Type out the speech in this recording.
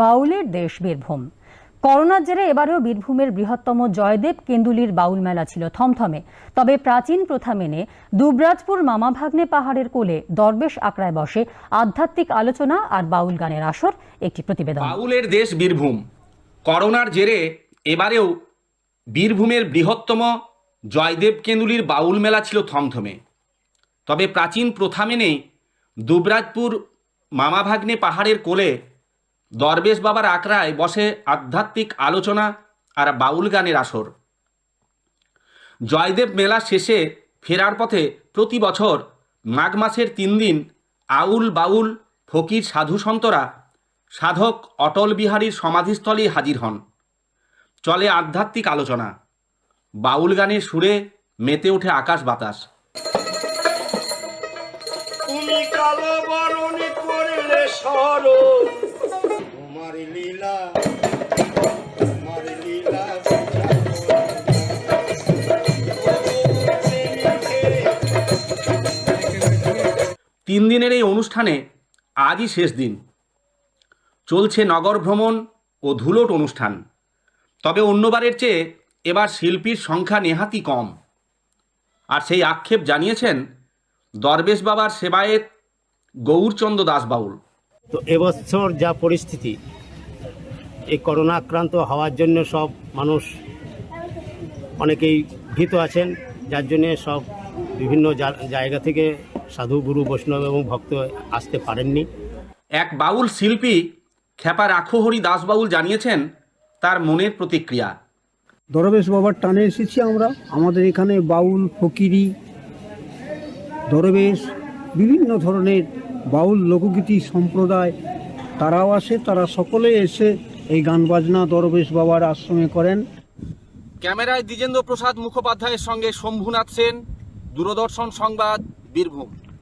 বাউলের দেশ বীরভূম। করোনার জেরে এবারেও বীরভূমের বৃহত্তম জয়দেব কেন্দুলির বাউল মেলা ছিল থমথমে। তবে প্রাচীন প্রথা মেনে দুবরাজপুর মামাভাগ্নে পাহাড়ের কোলে দরবেশ আঁকড়ায় বসে আধ্যাত্মিক আলোচনা আর বাউল গানের আসর একটি প্রতিবেদন। বাউলের দেশ বীরভূম। করোনার জেরে এবারেও বীরভূমের বৃহত্তম জয়দেব কেন্দুলির বাউল মেলা ছিল থমথমে। তবে প্রাচীন প্রথা মেনে দুবরাজপুর মামাভাগ্নে পাহাড়ের কোলে দরবেশ বাবার আকড়ায় বসে আধ্যাত্মিক আলোচনা আর বাউল গানের আসর। জয়দেব মেলা শেষে ফেরার পথে প্রতি বছর মাঘ মাসের তিন দিন আউল বাউল ফকির সাধু সন্তরা সাধক অটল বিহারীর সমাধিস্থলেই হাজির হন। চলে আধ্যাত্মিক আলোচনা। বাউল গানের সুরে মেতে ওঠে আকাশ বাতাস। তিন দিনের এই অনুষ্ঠানে আজই শেষ দিন। চলছে নগর ভ্রমণ ও ধুলোট অনুষ্ঠান। তবে অন্যবারের চেয়ে এবার শিল্পীর সংখ্যা নেহাতি কম। আর সেই আক্ষেপ জানিয়েছেন দরবেশ বাবার সেবায়েত গৌরচন্দ্র দাস বাউল তো এবছর যা পরিস্থিতি, এই করোনা আক্রান্ত হওয়ার জন্য সব মানুষ অনেকেই ভীত আছেন, যার জন্যে সব বিভিন্ন জায়গা থেকে সাধু গুরু বৈষ্ণব এবং ভক্ত আসতে পারেননি। এক বাউল শিল্পী খ্যাপা রাখোহরি দাস বাউল জানিয়েছেন তার মনের প্রতিক্রিয়া। দরবেশ বাবার টানে এসেছি আমরা। আমাদের এখানে বাউল ফকিরি দরবেশ বিভিন্ন ধরনের বাউল লোকগীতি সম্প্রদায় তারাও আসে তারা সকলে এসে এই গান বাজনা দরবেশ বাবার আশ্রমে করেন। ক্যামেরায় দ্বিজেন্দ্র প্রসাদ মুখোপাধ্যায়ের সঙ্গে শম্ভুনাথ সেন। দূরদর্শন সংবাদ বীরভূম।